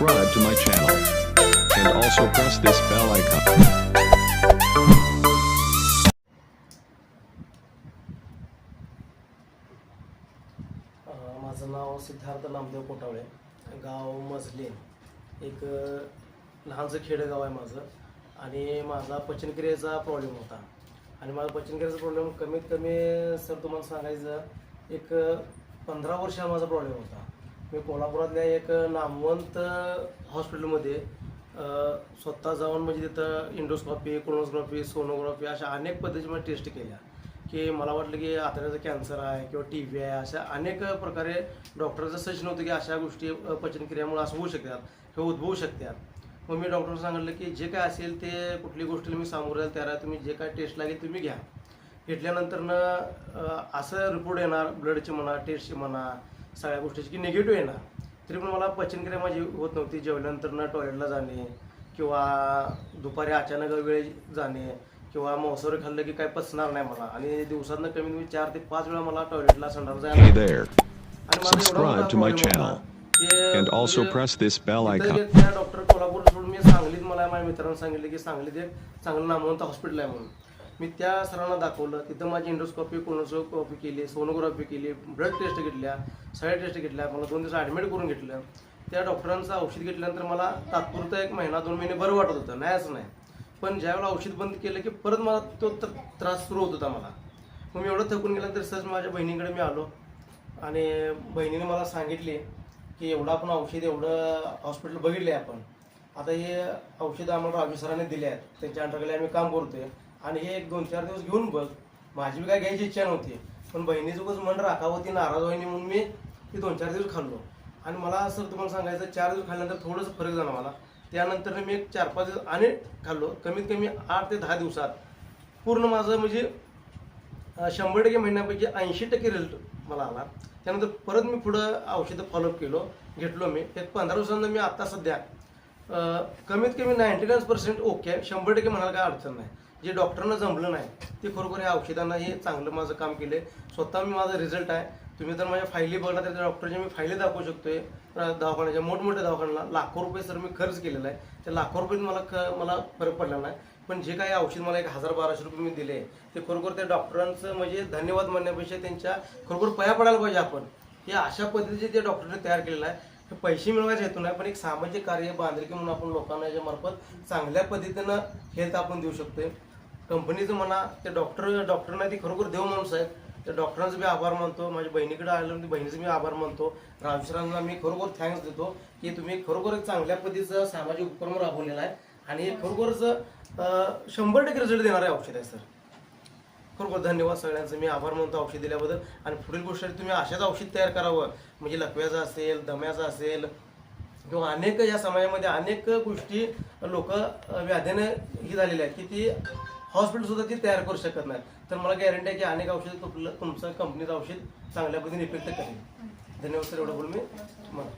subscribe to my channel. And also press this bell icon. माझं नाव सिद्धार्थ नामदेव कोटावळे. गाव मजलीन. एक लहानसं खेडेगाव आहे माझं. आणि माझा पचनक्रियेचा प्रॉब्लेम होता. आणि माझा पचनक्रियेचा प्रॉब्लेम कमीत कमी सर तुम्हाला सांगायचं एक पंधरा वर्ष हा माझा प्रॉब्लेम होता. मी कोल्हापुरातल्या एक नामवंत हॉस्पिटलमध्ये स्वतः जाऊन म्हणजे तिथं इंडोस्कॉपी कोलोनोस्कॉपी सोनोग्राफी अशा अनेक पद्धतीच्या टेस्ट केल्या. की मला वाटलं की आतड्याचा कॅन्सर आहे किंवा टी व्ही आहे अशा अनेक प्रकारे डॉक्टरचं सच नव्हतं की अशा गोष्टी पचनक्रियामुळे असं होऊ शकतात किंवा उद्भवू शकतात. मग मी डॉक्टरला सांगितलं की जे काय असेल ते कुठली गोष्ट मी सामोरं तयार त्याला तुम्ही जे काय टेस्ट लागेल तुम्ही घ्या. घेतल्यानंतरनं असं रिपोर्ट येणार ब्लडची म्हणा टेस्टची म्हणा सगळ्या गोष्टीची की निगेटिव्ह येणार तरी पण मला पचनक्रिया माझी होत नव्हती. जेवल्यानंतरनं टॉयलेटला जाणे किंवा दुपारी अचानक वेळ जाणे किंवा मांसाहारी खाल्लं की काय पचणार नाही मला. आणि दिवसातनं कमीत कमी चार ते पाच वेळा मला टॉयलेटला संडास जायला And also press this bell icon. Doctor Kolhapur सोडून मी सांगलीत मला माझ्या मित्रांनी सांगितलं की सांगलीत एक चांगलं नामवंत हॉस्पिटल आहे म्हणून. मी त्या सरांना दाखवलं. तिथं माझी इंडोस्कॉपी कोलोनोस्कॉपी केली सोनोग्राफी केली ब्लड टेस्ट घेतल्या सगळ्या टेस्ट घेतल्या मला दोन दिवस ॲडमिट करून घेतलं. त्या डॉक्टरांचं औषध घेतल्यानंतर मला तात्पुरतं एक महिना दोन महिने बरं वाटत होतं. नाही असं नाही. पण ज्यावेळेला औषध बंद केलं की परत मला तो त्रास सुरू होत होता मला. मग मी एवढं थकून गेल्यानंतर सहज माझ्या बहिणीकडे मी आलो. आणि बहिणीने मला सांगितले की एवढं आपण औषध एवढं हॉस्पिटल बघितले आपण. आता हे औषधं आम्हाला राजू सरांनी दिले आहेत त्यांच्या अंडरकडे आम्ही काम करतोय. आणि हे एक दोन चार दिवस घेऊन बघ. माझी बी काय घ्यायची इच्छा नव्हती. पण बहिणीचं कसं मन राखावं ती नाराज व्हायनी म्हणून मी ती दोन चार दिवस खाल्लो. आणि मला असं तुम्हाला सांगायचं चार दिवस खाल्ल्यानंतर थोडंसं फरक झाला मला. त्यानंतर मी एक चार पाच दिवस आणि खाल्लो. कमीत कमी आठ ते दहा दिवसात. पूर्ण माझं म्हणजे शंभर टक्के महिन्यापैकी ऐंशी टक्के रिझल्ट मला आला. त्यानंतर परत मी पुढं औषधं फॉलोअप केलो घेतलो मी. एक पंधरा दिवसांना मी आत्ता सध्या कमीत कमी नाईन्टी नाईन पर्सेंट ओके आहे. शंभर टक्के म्हणायला काय अडचण नाही. जे डॉक्टरांना जमलं नाही ते खरोखर या औषधांना हे चांगलं माझं काम केलं आहे स्वतः मी माझा रिझल्ट आहे. तुम्ही जर माझ्या फायली बघला तर त्या डॉक्टरच्या मी फायली दाखवू शकतोय. दवाखान्याच्या मोठमोठ्या दवाखान्याला लाखो रुपये सर मी खर्च केलेला आहे. त्या लाखो रुपये मला ख मला फरक पडला नाही. पण जे काही औषध मला एक हजार बाराशे रुपये मी दिले ते खरोखर त्या डॉक्टरांचं म्हणजे धन्यवाद म्हणण्यापेक्षा त्यांच्या खरोखर पया पडायला पाहिजे आपण. हे अशा पद्धतीचे ते डॉक्टरने तयार केलेलं आहे. हे पैसे मिळवायचे हेतू नाही पण एक सामाजिक कार्य बांधिलकी म्हणून आपण लोकांना याच्यामार्फत चांगल्या पद्धतीनं हेल्थ आपण देऊ शकतोय. कंपनीचं म्हणा ते डॉक्टर डॉक्टरना ती खरोखर देव माणूस आहेत त्या डॉक्टरांचं मी आभार मानतो. माझ्या बहिणीकडे आलं बहिणीचं मी आभार मानतो. रामशरांना मी खरोखर थँक्स देतो की तुम्ही खरोखर एक चांगल्या पद्धतीचं सामाजिक उपक्रम राबवलेला आहे आणि हे खरोखरच शंभर टक्के रिझल्ट देणार आहे औषध आहे सर. खरोखर धन्यवाद सगळ्यांचं. मी आभार मानतो औषध दिल्याबद्दल. आणि पुढील गोष्ट तुम्ही अशाच औषध तयार करावं. म्हणजे लकव्याचं असेल दम्याचं असेल किंवा अनेक या समाजामध्ये अनेक गोष्टी लोक व्याधीने ही झालेल्या आहेत की ती हॉस्पिटल सुद्धा ती तयार करू शकत नाही तर मला गॅरंटी आहे की अनेक औषध तुमचं तुमचं कंपनीचं औषध चांगल्या पद्धतीने इफेक्ट करेल. धन्यवाद सर एवढं बोलून मी. मला